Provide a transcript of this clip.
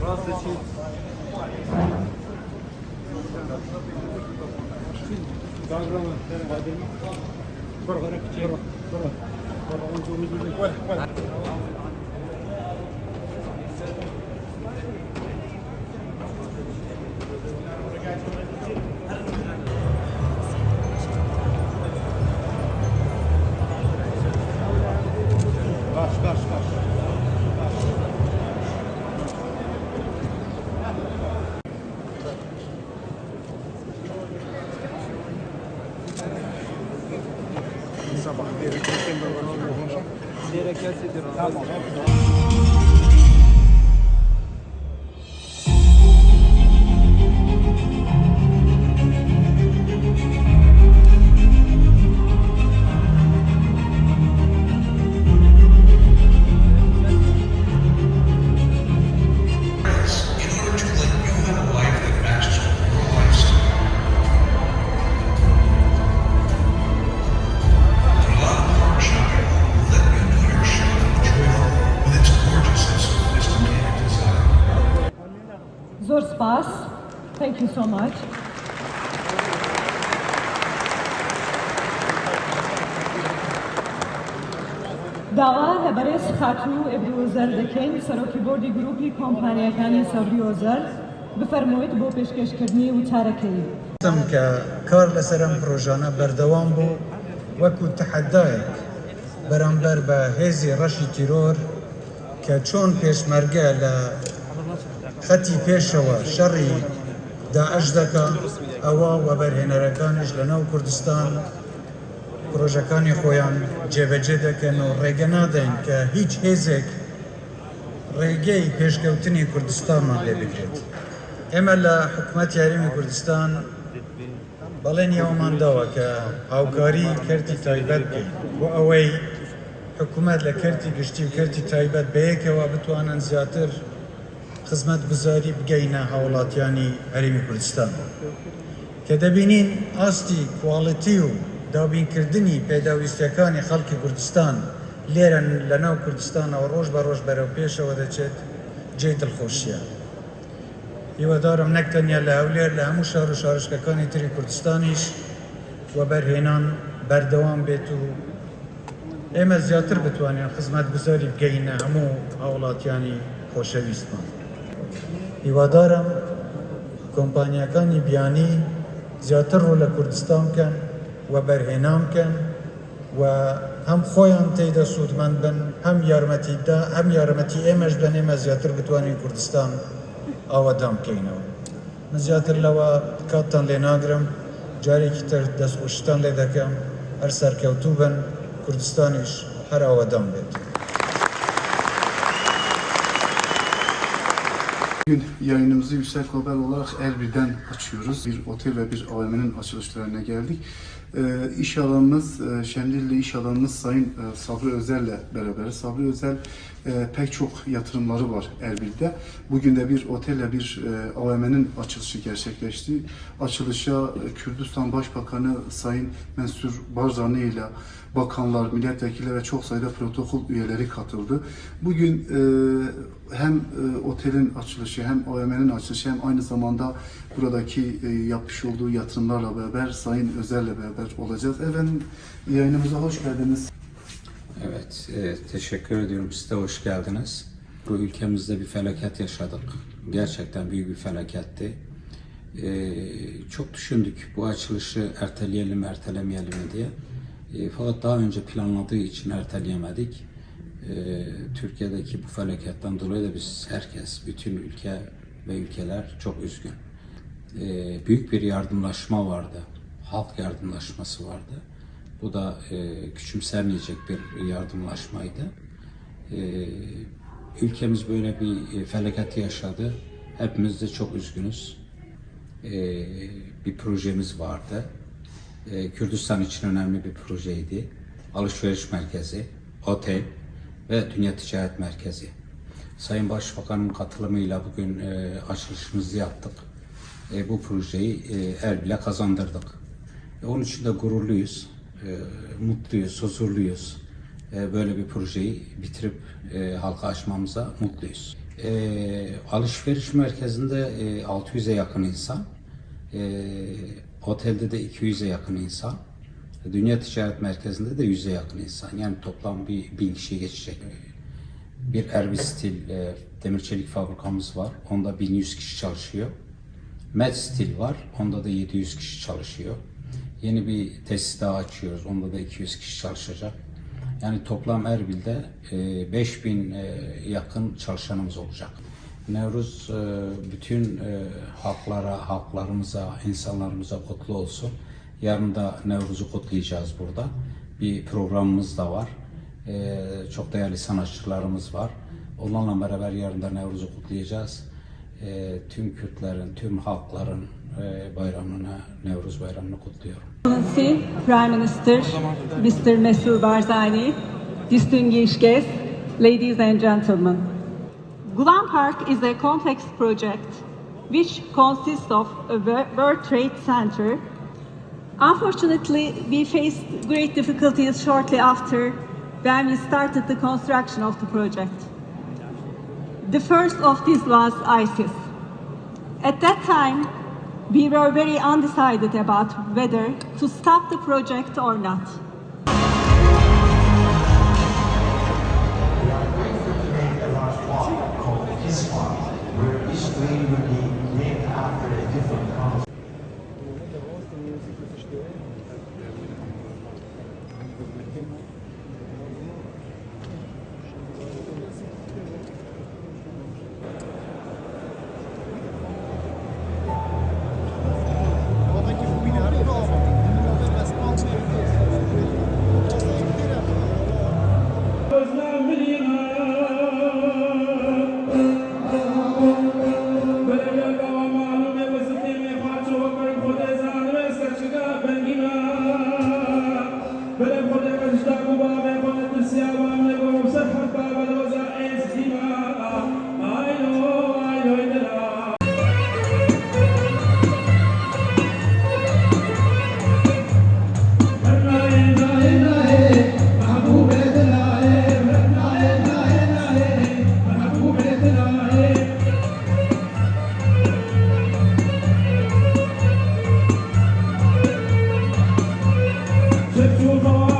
Burası için Programı, programı, programı, programı, programı, programı, in Zor spas. Thank you so much. داوا لەبەرێز خاتوو ئێبروزەر دەکەین سەرۆکی بۆردی گروپی کۆمپانیەکانی سەوری ئۆزەر بفەرموویت بۆ پێشکەشکردنی وتارەکەی. تم کە کار لەسەرم پرۆژانە بەردەوام بوو وەکو تحدایەک بەرامبەر بە هێزی ڕەشی تیرۆر کە چۆن پێشمەرگە لە خەتی پێشەوە. شەڕی داعش دەکا. ئەوە وەبەرهێنەرەکانش لە ناو کوردستان. پرۆژەکانی خۆیان جێبەجێ دەکەن و ڕێگە نادەین کە هیچ هێزێک ڕێگەی پێشکەوتنی کوردستانمان لێ بکرێت. ئێمە لە حکوومەت یاریمی کوردستان بەڵێن ئەومان داوە کە هاوکاری کردی تایبەت بکەین. بۆ ئەوەی حکوومەت لە کردی گشتی و کردی تایبەت بەیەکەوە بتوانن زیاتر خزمەت گوزاری بگەینە هاوڵاتیانی هەرمی کوردستان کە دەبینین ئاستی کواڵەتی و دابینکردنی پێداویستەکانی خەڵکی کوردستان لێرە لە ناو کوردستانەوە ڕۆژ بە ڕۆژ بەرەو پێشەوە دەچێت جێ دڵخۆشیە. هیوادارم نەکتەنیا لە هەولێر لە هەموو شار و شارشکەکانی تری کوردستانیش وە بەرهێنان بەردەوام بێت و ئێمە زیاتر بتوانین خزمەت گوزاری بگەینە هەموو هاوڵاتیانی خۆشەویستمان. هیوادارم کۆمپانیەکانی بیانی زیاتر ڕوو لە کوردستان بکەن و بەرهێنام بکەن و هەم خۆیان تێدا سوودمەند بن هەم یارمەتیدا هەم یارمەتی ئێمەش بن ئێمە زیاتر بتوانین کوردستان ئاوادام بکەینەوە من زیاتر لەوە کاتتان لێ ناگرم جارێکی تر دەستخۆشتان لێ دەکەم هەر سەرکەوتوو بن کوردستانیش هەر ئاوادام بێت. Bugün yayınımızı Yüksel Haber olarak Elbir'den açıyoruz. Bir otel ve bir AVM'nin açılış törenine geldik. Ee, iş alanımız, e, iş alanımız Sayın e, Sabri Özel'le beraber. Sabri Özel e, pek çok yatırımları var Erbil'de. Bugün de bir otelle bir e, AVM'nin açılışı gerçekleşti. Açılışa e, Kürdistan Başbakanı Sayın Mensur Barzani ile bakanlar, milletvekilleri ve çok sayıda protokol üyeleri katıldı. Bugün e, hem e, otelin açılışı hem AVM'nin açılışı hem aynı zamanda buradaki e, yapmış olduğu yatırımlarla beraber Sayın Özel'le beraber olacağız. Efendim yayınımıza hoş geldiniz. Evet, e, teşekkür ediyorum. Siz de hoş geldiniz. Bu ülkemizde bir felaket yaşadık. Gerçekten büyük bir felaketti. E, çok düşündük bu açılışı erteleyelim mi, ertelemeyelim mi diye. E, fakat daha önce planladığı için erteleyemedik. E, Türkiye'deki bu felaketten dolayı da biz herkes, bütün ülke ve ülkeler çok üzgün. E, büyük bir yardımlaşma vardı. Halk yardımlaşması vardı. Bu da e, küçümsenmeyecek bir yardımlaşmaydı. E, ülkemiz böyle bir e, felaket yaşadı. Hepimiz de çok üzgünüz. E, bir projemiz vardı. E, Kürdistan için önemli bir projeydi. Alışveriş merkezi, otel ve Dünya Ticaret Merkezi. Sayın Başbakan'ın katılımıyla bugün e, açılışımızı yaptık. e, bu projeyi e, Erbil'e kazandırdık. E, onun için de gururluyuz, e, mutluyuz, huzurluyuz. E, böyle bir projeyi bitirip halka açmamıza mutluyuz. Alışveriş merkezinde e, 600'e yakın insan, otelde de 200'e yakın insan, Dünya Ticaret Merkezi'nde de 100'e yakın insan. Yani toplam bir bin kişi geçecek. Bir Erbil Stil e, demir çelik fabrikamız var. Onda 1100 kişi çalışıyor. Med Stil var. Onda da 700 kişi çalışıyor. Yeni bir tesis daha açıyoruz. Onda da 200 kişi çalışacak. Yani toplam Erbil'de e, 5000 e, yakın çalışanımız olacak. Nevruz e, bütün e, halklara, halklarımıza, insanlarımıza kutlu olsun. Yarın da Nevruz'u kutlayacağız burada. Bir programımız da var. E, çok değerli sanatçılarımız var. Onlarla beraber yarın da Nevruz'u kutlayacağız. E, tüm Kürtlerin, tüm halkların e, bayramını, Nevruz bayramını kutluyorum. Excellency, Prime Minister, Mr. Mesur Barzani, distinguished guests, ladies and gentlemen. Gulam Park is a complex project which consists of a Wo- World Trade Center. Unfortunately, we faced great difficulties shortly after when we started the construction of the project. The first of these was ISIS. At that time, we were very undecided about whether to stop the project or not. Let your